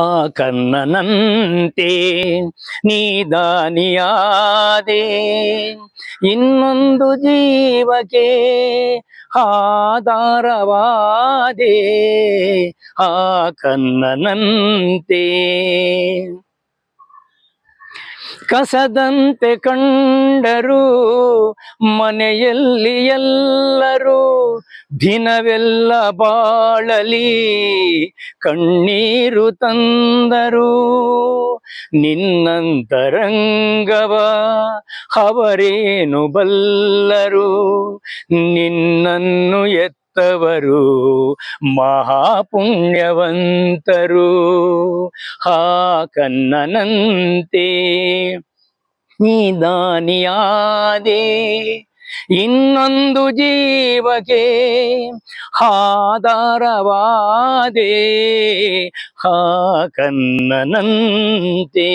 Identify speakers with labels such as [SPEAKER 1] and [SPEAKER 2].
[SPEAKER 1] ಆ ಕನ್ನನಂತೆ ನೀದಾನಿಯಾದೆ ಇನ್ನೊಂದು ಜೀವಕ್ಕೆ ಆಧಾರವಾದೆ ಆ ಕನ್ನನಂತೆ. ಕಸದಂತೆ ಕಂಡರು ಮನೆಯಲ್ಲಿ ಎಲ್ಲರೂ ದಿನವೆಲ್ಲ ಬಾಳಲಿ ಕಣ್ಣೀರು ತಂದರು. ನಿನ್ನಂತರಂಗವ ಅವರೇನು ಬಲ್ಲರು? ನಿನ್ನನ್ನು ಎತ್ತವರು ಮಹಾಪುಣ್ಯವಂತರು. ಹಾ ಕನ್ನನಂತೆ ನೀದಾನಿಯಾದೆ ಇನ್ನೊಂದು ಜೀವಕ್ಕೆ ಹಾದಾರವಾದೆ ಹಾ ಕನ್ನನಂತೆ.